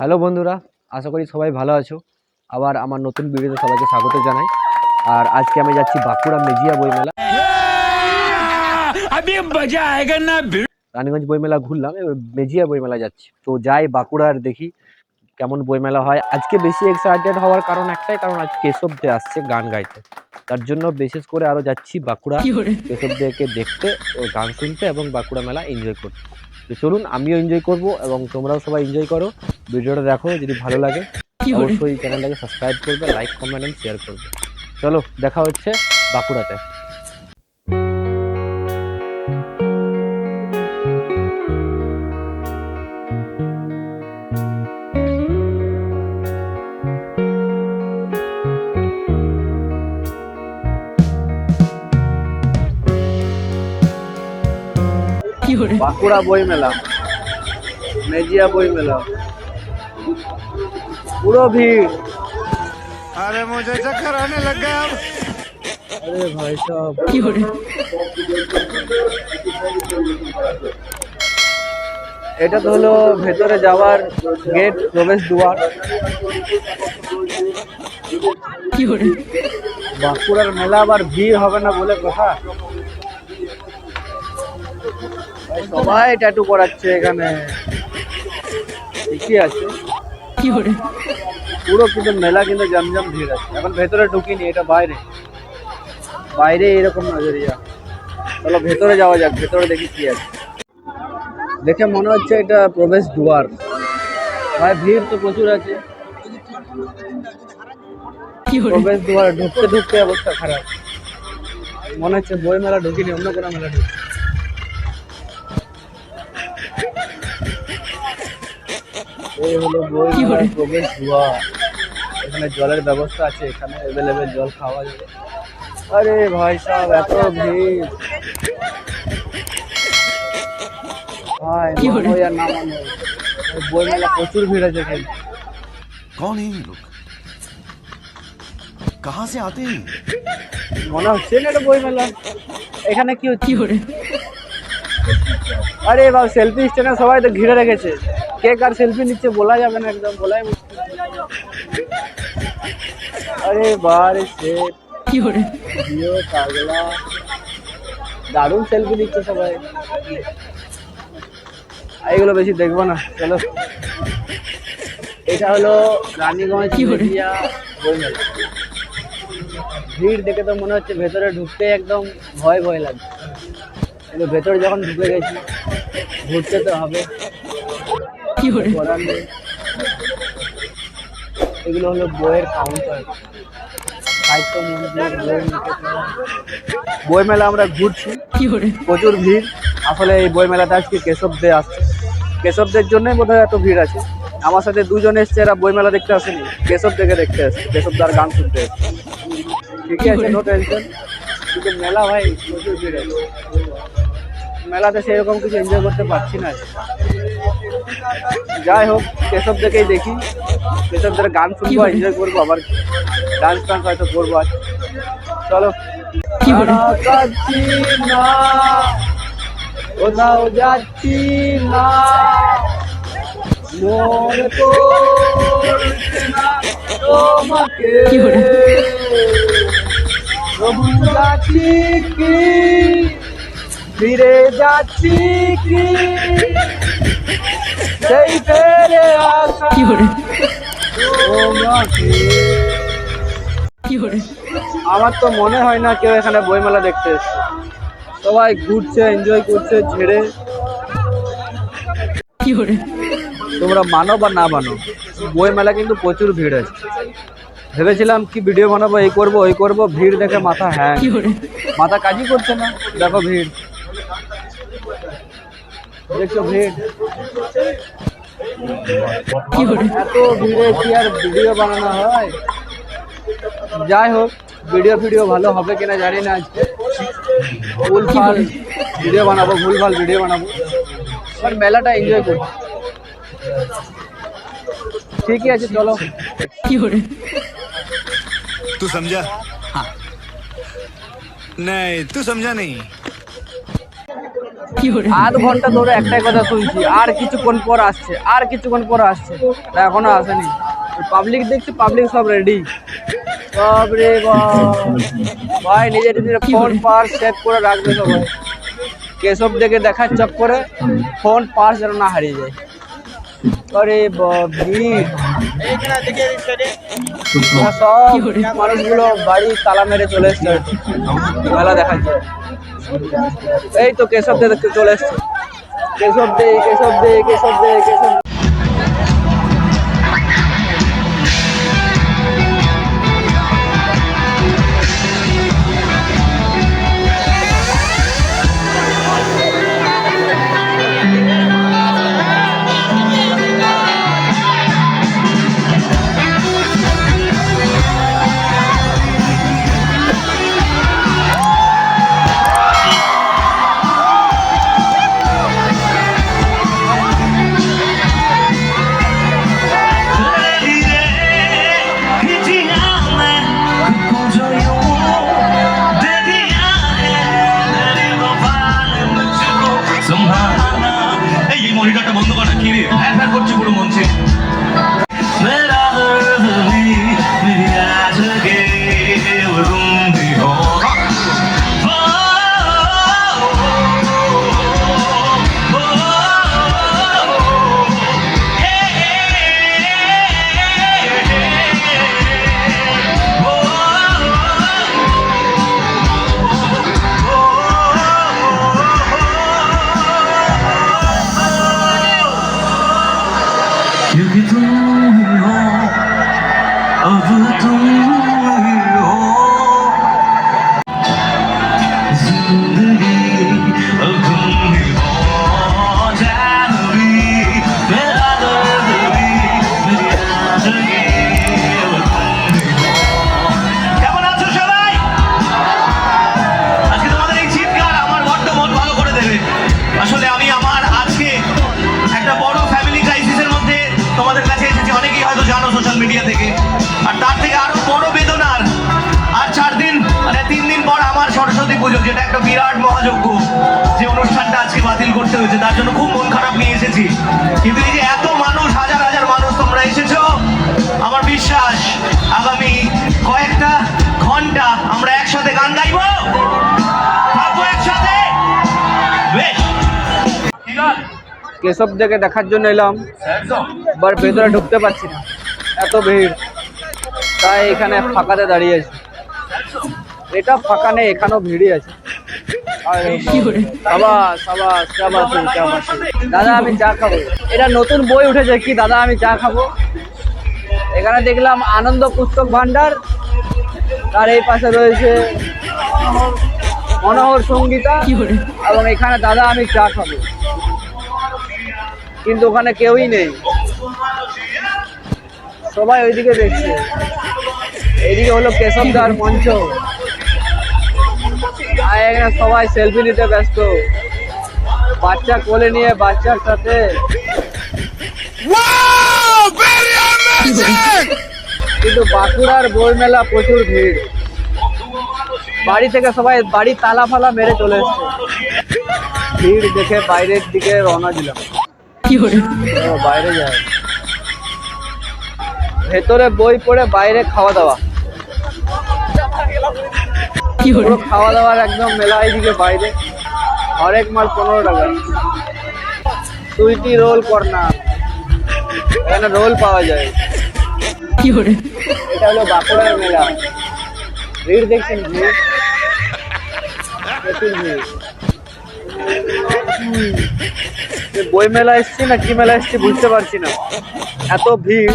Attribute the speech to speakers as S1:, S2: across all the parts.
S1: Hello বন্ধুরা, আশা করি সবাই ভালো আছো। আবার আমার নতুন ভিডিওতে সবাইকে স্বাগত জানাই। আর আজকে আমি যাচ্ছি বাঁকুড়া মেজিয়া বইমেলা। রানীগঞ্জ বইমেলা ঘুরলাম এবার মেজিয়া বইমেলা যাচ্ছি। তো যাই বাঁকুড়ার দেখি কেমন বইমেলা হয়। আজকে বেশি এক্সাইটেড হওয়ার কারণ একটাই কারণ আজ কেশব দে আসছে গান গাইতে। তার জন্য বিশেষ করে আরও যাচ্ছি বাঁকুড়া কেশব দেকে দেখতে ও গান শুনতে এবং বাঁকুড়া মেলা এনজয় করতে। তো চলুন আমিও এনজয় করব এবং তোমরাও সবাই এনজয় করো। ভিডিওটা দেখো যদি ভালো লাগে অবশ্যই চ্যানেলটাকে সাবস্ক্রাইব করবে লাইক কমেন্ট এন্ড শেয়ার করবে। চলো দেখা হচ্ছে বাঁকুড়াতে। বাঁকুড়া বই মেলা মেজিয়া বই মেলা পুরো ভিড়।
S2: আরে মুঝে চক্কর আনে লাগা আরে ভাই
S1: সাহেব কি হরে এটা তো হলো ভেতরে যাওয়ার গেট প্রবেশ দুয়ার কি হরে বাঁকুড়ার মেলা আবার ভিড় হবে না বলে কথা? সবাই ট্যাটু করাচ্ছে এখানে। ঠিকই আছে। কি পুরো কিন্তু মেলা কিন্তু জমজম ভিড় আছে। এখন ভেতরে ঢুকিনি, এটা বাইরে। বাইরে এরকম নজরিয়া। চলো ভেতরে যাওয়া যাক, ভেতরে দেখি কি আছে। দেখে মনে হচ্ছে এটা প্রবেশ দুয়ার। ভাই, ভিড় তো প্রচুর আছে। প্রবেশ দুয়ার ঢুকতে ঢুকতে অবস্থা খারাপ। মনে হচ্ছে বই মেলা ঢুকিনি, অন্য কোনো মেলা ঢুকি এই হলো বই মেলার প্রবেশ দুয়ার এখানে জলের ব্যবস্থা আছে এখানে অ্যাভেলেবেল জল খাওয়া যাবে আরে ভাই সাহেব এত ভিড় ভাই মানো या না মানো এই বই মেলা প্রচুর ভিড় আছে এখানে
S2: कौन है ये लोग कहाँ से आते हैं
S1: মনে হচ্ছে না এটা বই মেলা এখানে কি হচ্ছে আরে বাবা সেলফি স্ট্যান্ডে সবাই তো ঘিরে রেখেছে কে কার সেলফি নিচ্ছে বলা যাবে না একদম বলাই মুশকিল। আরে বারে সে। জিও পাগলা। দারুণ সেলফি নিচ্ছে সবাই। এইগুলো বেশি দেখব না চলো। এটা হলো রানীগঞ্জ মেজিয়া বই ভিড় দেখে তো মনে হচ্ছে ভেতরে ঢুকতে একদম ভয় ভয় লাগছে। কিন্তু ভেতরে যখন ঢুকে গেছি ঘুরতে তো হবে। এগুলো হলো বইয়ের কাউন্টার সাহিত্য মন্দির বই মেলা আমরা ঘুরছি। প্রচুর ভিড়। আসলে এই বই মেলাটা আজকে কেশব দে আসছে। কেশবদের জন্যই বোধহয় এত ভিড় আছে। আমার সাথে দুজন এসছে এরা বই মেলা দেখতে আসেনি। কেশব দেখে দেখতে আসছে। কেশব দার গান শুনতে এসছে। ঠিকই আছে নো টেনশন কিন্তু মেলা ভাই প্রচুর ভিড় আছে। মেলাতে সেরকম কিছু এনজয় করতে পারছি না। যাই হোক কেশব দেখেই দেখি। কেশবদের গান শুনব এনজয় করব আবার। ডান্স টান্স হয়তো করব আজ। চলো। কাঁদছি না। কোথাও যাচ্ছি না। মনে করছে না তোমাকে। প্রভু যাচ্ছি কি? ফিরে যাচ্ছি কি? সেই ফেরে আসা। তোমাকে আমার তো মনে হয় না কেউ এখানে বইমেলা দেখতে এসছে। সবাই ঘুরছে এনজয় করছে ঝেড়ে তোমরা মানো বা না মানো বই মেলা কিন্তু প্রচুর ভিড় আছে। ভেবেছিলাম কি ভিডিও বানাবো এই করব ওই করব ভিড় দেখে মাথা হ্যাঁ। মাথা কাজই করছে না। দেখো ভিড়। এত ভিড়ে কি আর ভিডিও বানানো হয় যাই হোক ভিডিও ভিডিও ভালো হবে কিনা জানি না আজকে ভুল ভাল ভিডিও বানাবো ভুল ভাল ভিডিও বানাবো আর মেলাটা এনজয় করছি ঠিকই আছে চলো
S2: तू समझा हाँ नहीं तू समझा नहीं
S1: আধ ঘণ্টা ধরে একটাই কথা শুনছি আর কিছুক্ষণ পর আসছে আর কিছুক্ষণ পর আসছে। এখনও আসেনি। পাবলিক দেখছি পাবলিক সব রেডি সব রে বাপ। ভাই নিজের নিজের ফোন পার সেভ করে রাখবে সবাই। কেসব দেখে দেখার চক্করে ফোন পার্স যেন না হারিয়ে যায়। আরে বাপ, সব মানুষগুলো বাড়ি তালা মেরে চলে এসছে। মেলা দেখার জন্য এই তো কেশব দে চলে এসছে। কেশব দে কেশব দে কেশব দে কেশব
S3: হয়তো জানো সোশ্যাল মিডিয়া থেকে। আর তার থেকে আরও বড় বেদনার আর চার দিন মানে তিন দিন পর আমার সরস্বতী পুজো, যেটা একটা বিরাট মহাযজ্ঞ যে অনুষ্ঠানটা আজকে বাতিল করতে হয়েছে, তার জন্য খুব মন খারাপ নিয়ে এসেছি। কিন্তু এই যে এত মানুষ, হাজার হাজার মানুষ তোমরা এসেছ, আমার বিশ্বাস আগামী কয়েকটা ঘণ্টা আমরা
S1: কেশব দেখে দেখার জন্য এলাম। বাট ভেতরে ঢুকতে পারছি না। এত ভিড়। তাই এখানে ফাঁকাতে দাঁড়িয়ে আছি। এটা ফাঁকা নেই এখানেও ভিড়ই আছে। দাদা আমি চা খাব। এটা নতুন বই উঠেছে। কি দাদা আমি চা খাব? এখানে দেখলাম আনন্দ পুস্তক ভান্ডার তার এই পাশে রয়েছে মনোহর সঙ্গীতা। এবং এখানে দাদা আমি চা খাব। কিন্তু ওখানে কেউই নেই। সবাই ওইদিকে দেখছে। এইদিকে হলো কেশবদার মঞ্চ। আর এখানে সবাই সেলফি নিতে ব্যস্ত। বাচ্চা কোলে নিয়ে বাচ্চার সাথে। কিন্তু বাঁকুড়ার বই মেলা প্রচুর ভিড়। বাড়ি থেকে সবাই বাড়ি তালা ফালা মেরে চলে এসছে। ভিড় দেখে বাইরের দিকে রওনা দিলাম। বাইরে যায়। ভেতরে বই পড়ে বাইরে খাওয়া দাওয়া পুরো খাওয়া দাওয়ার একদম মেলা এইদিকে বাইরে। হরেক মাল পনেরো টাকা। সুইটি রোল কর্নার এখানে রোল পাওয়া যায়। এটা হলো বাঁকুড়ার মেলা। ভিড় দেখছেন ভিড়? প্রচুর ভিড়। বই মেলা এসছি না কি মেলা এসছি বুঝতে পারছি না। এত ভিড়।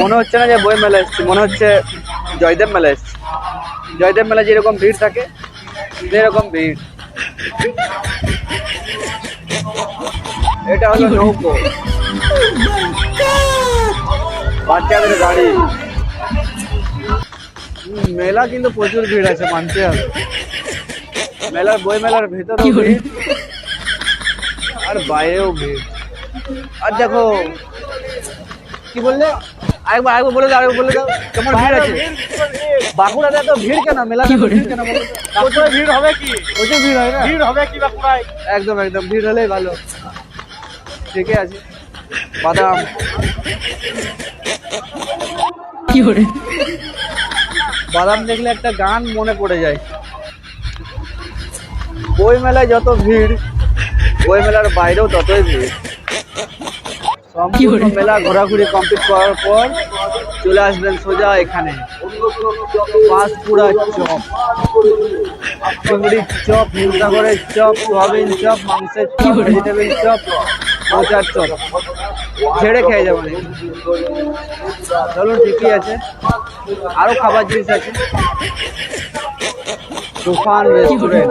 S1: মনে হচ্ছে না যে বই মেলা এসছি মনে হচ্ছে জয়দেব মেলা এসছি। জয়দেব মেলা যেরকম ভিড় থাকে সেরকম ভিড়। এটা হলো নৌকো। বাচ্চাদের গাড়ি। মেলা কিন্তু প্রচুর ভিড় আছে মানতে হবে। মেলার বই মেলার ভেতর ভিড় আর বাইরেও ভিড়। আর দেখো কি বললে? আরেকবার আরেকবার বলে দাও আরেকবার বলে দাও। কেমন ভিড় আছে। বাঁকুড়াতে এত ভিড় কেন? মেলা
S2: প্রচুর ভিড় হবে কি?
S1: প্রচুর ভিড় হয় না?
S2: ভিড় হবে কি বাঁকুড়ায়
S1: একদম একদম। ভিড় হলেই ভালো। ঠিকই আছে। বাদাম। বাদাম দেখলে একটা গান মনে পড়ে যায়। বই মেলায় যত ভিড় বই মেলার বাইরেও ততই ভিড়। সম্পূর্ণ মেলা ঘোরাঘুরি কমপ্লিট করার পর চলে আসবেন সোজা এখানে। পাঁশকুড়া চপ চিংড়ির চপ হিমসাগরের চপ সোয়াবিন চপ মাংসের চপ ভেজিটেবিল চপ মোচার চপ ছেড়ে খেয়ে যাবেন চলুন ঠিকই আছে। আরও খাবার জিনিস আছে। তুফান রেস্টুরেন্ট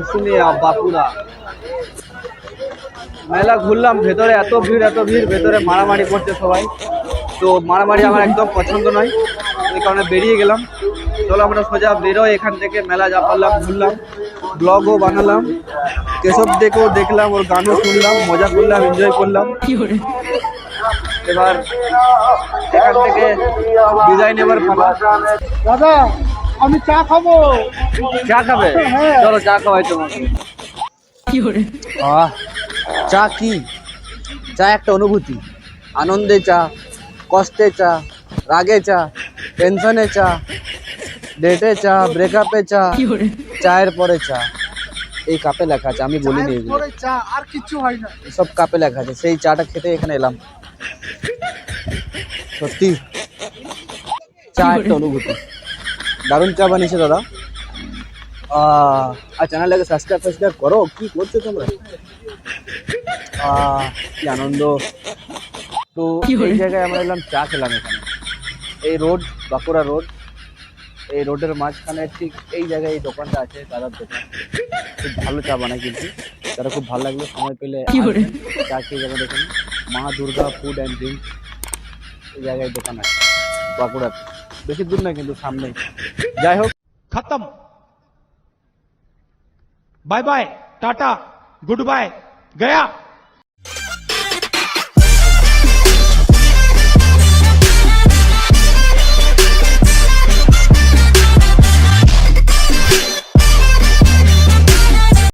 S1: কুসুমিয়া বাঁকুড়া। মেলা ঘুরলাম ভেতরে এত ভিড় এত ভিড় ভেতরে মারামারি করছে সবাই। তো মারামারি আমার একদম পছন্দ নয় এই কারণে বেরিয়ে গেলাম। চলো আমরা সোজা বেরোয় এখান থেকে মেলা যা পারলাম ঘুরলাম ব্লগও বানালাম কেশব দেখেও দেখলাম ওর গানও শুনলাম মজা করলাম এনজয় করলাম। এবার এখান থেকে বিদায় নেবার পালা।
S2: দাদা আমি চা খাব।
S1: চা খাবে? চলো চা খাওয়াই তোমাকে। আহ চা কি? চা একটা অনুভূতি। আনন্দে চা কষ্টে চা রাগে চা টেনশনে চা ডেটে চা ব্রেকআপে চা চায়ের পরে চা। এই কাপে লেখা আছে আমি বলিনি এগুলো।
S2: চা আর কিছু হয় না।
S1: সব কাপে লেখা আছে সেই চাটা খেতে এখানে এলাম। সত্যি? চা একটা অনুভূতি। দারুণ চা বানিয়েছে দাদা। আহ, আর চ্যানেলটাকে সাবস্ক্রাইব সাবস্ক্রাইব করো? কি করছ তোমরা? আহ, কি আনন্দ। তো এই জায়গায় আমরা এলাম চা খেলাম এখানে। এই রোড বাঁকুড়া রোড এই রোডের মাঝখানে ঠিক এই জায়গায় এই দোকানটা আছে দাদার দোকান। খুব ভালো চা বানায় কিন্তু। তারা খুব ভালো লাগল সময় পেলে চা খেয়ে যাবেন এখানে মা দুর্গা ফুড অ্যান্ড ড্রিঙ্ক এই জায়গায় দোকান আছে বাঁকুড়াতে। বেশি দূর না কিন্তু সামনে। যাই হোক।
S4: খতম। Bye bye tata good bye Gaya.